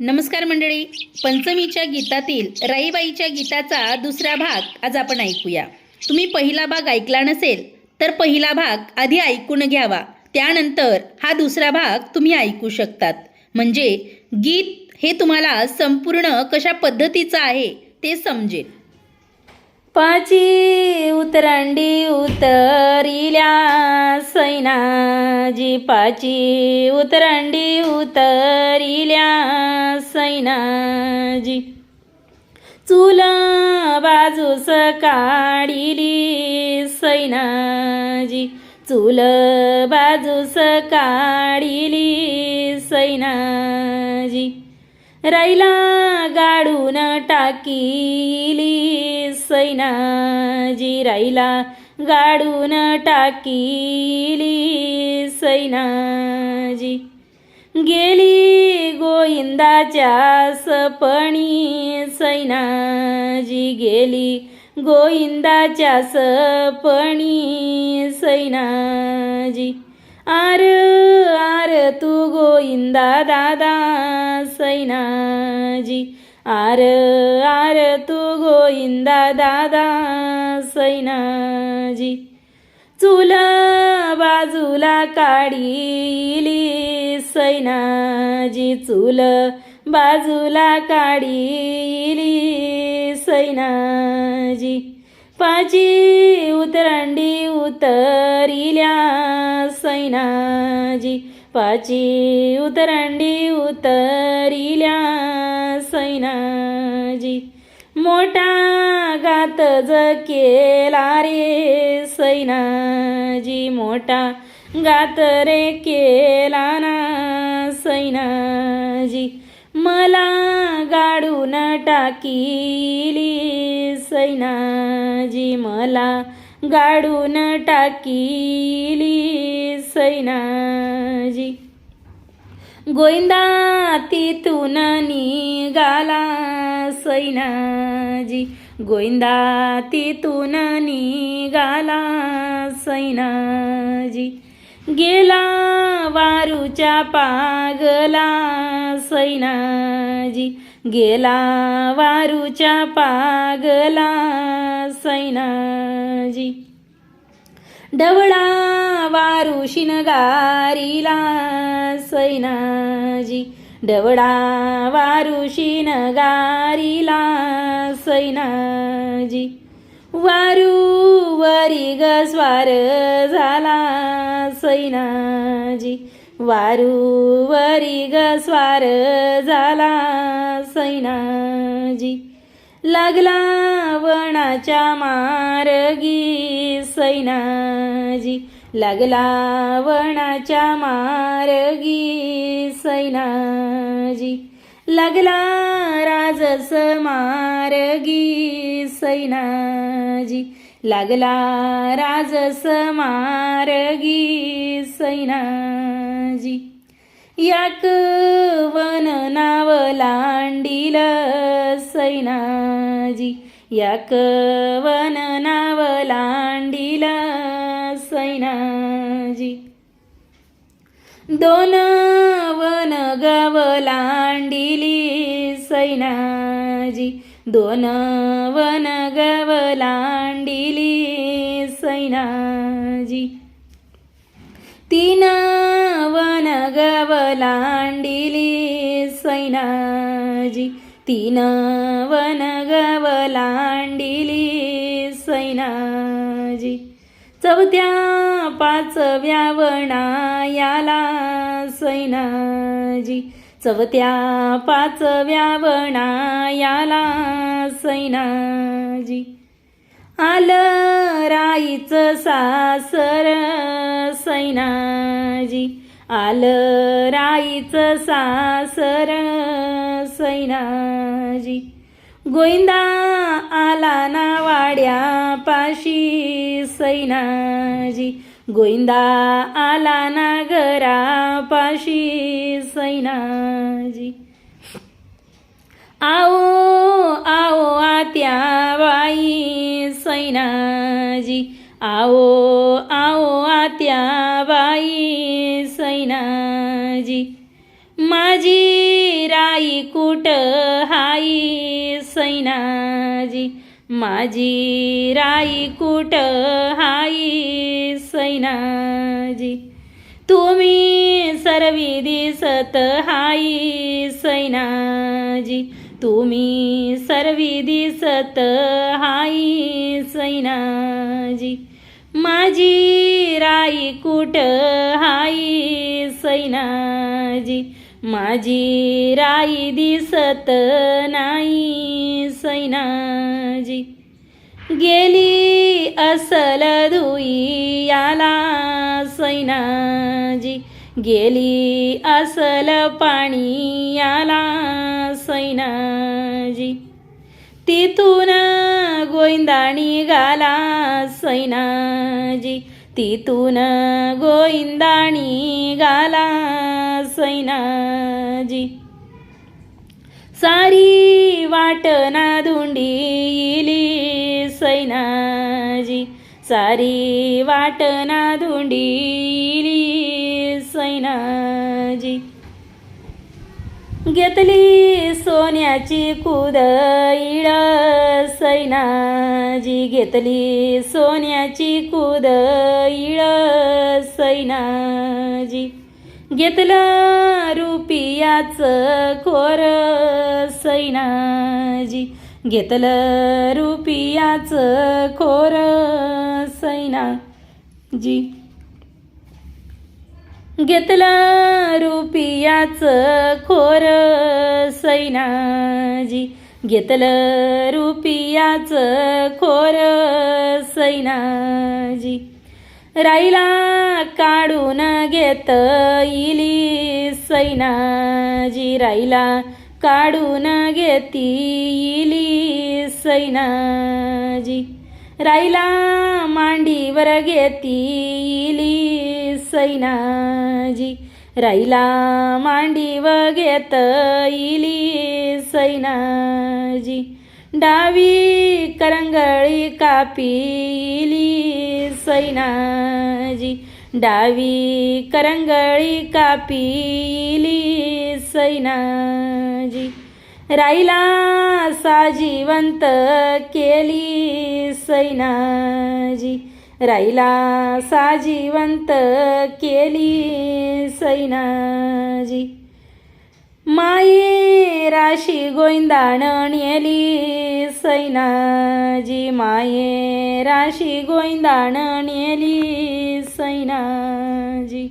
नमस्कार मंडळी पंचमीच्या गीतातील राईबाईच्या गीताचा दुसरा भाग आज आपण ऐकूया. तुम्ही पहिला भाग ऐकला नसेल तर पहिला भाग आधी ऐकून घ्यावा. त्यानंतर हा दुसरा भाग तुम्ही ऐकू शकतात. म्हणजे गीत हे तुम्हाला संपूर्ण कशा पद्धतीचं आहे ते समजेल. पाची उतरांडी उतरिल्या सैनाजी पाची उतरांडी उतरिल्या सैनाजी. चूल बाजूस काढिली सैनाजी. चूल बाजूस काढिली सैनाजी. राईला गाडून टाकीली सैनाजी. राईला गाडून टाकीली सैनाजी. गेली गोविंदाच्या सपणी सैनाजी. गेली गोविंदाच्या सपणी सैनाजी. आर आर तू गोविंदा दादा सैनाजी आर आर तू गोविंदा दादा सैनाजी चूल बाजूला काढिली सैनाजी चूल बाजूला काढिली सैनाजी पाची उतरांडी उतरिल्या सैनाजी. पाची उतरांडी उतरिल्या सैनाजी. मोठा घात ज केला रे सैनाजी. मोठा गात रे केला ना सैनाजी. मला गाडून टाकीली सैनाजी मला. गाडून टाकीली सैनाजी. गोविंदा तिथून निघाला सैनाजी. गोविंदा तिथून निघाला सैनाजी. गेला वारूच्या पागला सैनाजी. गेला वारूच्या पागला सैनाजी. डवळा वारू शिनगारीला सैनाजी. डवळा वारू शिनगारीला सैनाजी. वारू वरी ग स्वार झाला सैनाजी. वारू वरी ग स्वार झाला सैनाजी. लागला वणाच्या मारगी सैनाजी. लागला वणाच्या मारगी सैनाजी. लागला जस मारगी सैनाजी. लागला राजस मारगी सैनाजी. याक वन नाव लांडील सैनाजी. याक वन नाव लांडील सैनाजी. दोन वन गाव लांडिली सैनाजी दोन वन गवलांडिली सैनाजी. तीन वन गवलांडिली सैनाजी तीन वन गवलांडिली सैनाजी. चौथ्या पाचव्या वणायाला सैनाजी. चवत्या पाचव्या वनायाला सैनाजी. आलं राईचं सासर सैनाजी. आलं राईचं सासर सैनाजी. गोविंदा आला ना वाड्या पाशी सैनाजी. गोविंदा आला नागरा पाशी सैनाजी. आओ आओ आत्या बाई सैनाजी. आओ आओ आत्या बाई सैनाजी. माझी राई राई कुट हाई सैनाजी. माझी राई कुट हाई सैनाजी? तुम्ही सर्वी दिसत हाई सैनाजी. तुम्ही सर्वी दिसत हाई सैनाजी. माझी राई कुट हाई सैनाजी? माझी राई दिसत नाही माझी गेली असल धुई याला सैनाजी. गेली असल पाणी याला सैनाजी. तिथून गोविंदा गाला सैनाजी. तिथून गोविंदा गाला सैनाजी. सारी वाटना धुंडी सारी वाटना धुंडीली सैनाजी. घेतली सोन्याची कुदळ इळ सैनाजी. घेतली सोन्याची कुदळ इळ सैनाजी. घेतलं रुपियाचं खोर सैनाजी. घेतलं रुपियाचं खोर सैनाजी घेतलं रुपियाच खोर सैनाजी घेतलं रुपियाच खोर सैनाजी राईला काढून घेत इली सैनाजी राईला काढून घेती इली सैनाजी राईला मांडीवर घेती सैनाजी राईला मांडीवर घेत इली सैनाजी डावी करंगळी कापिली सैनाजी डावी करंगळी कापिली सैनाजी राहिला असा जिवंत केली सैनाजी. सा जीवंत केली सैनाजी. माये राशी गोविंदाण नेली सैनाजी. माये राशी गोविंदाण नेली सैनाजी.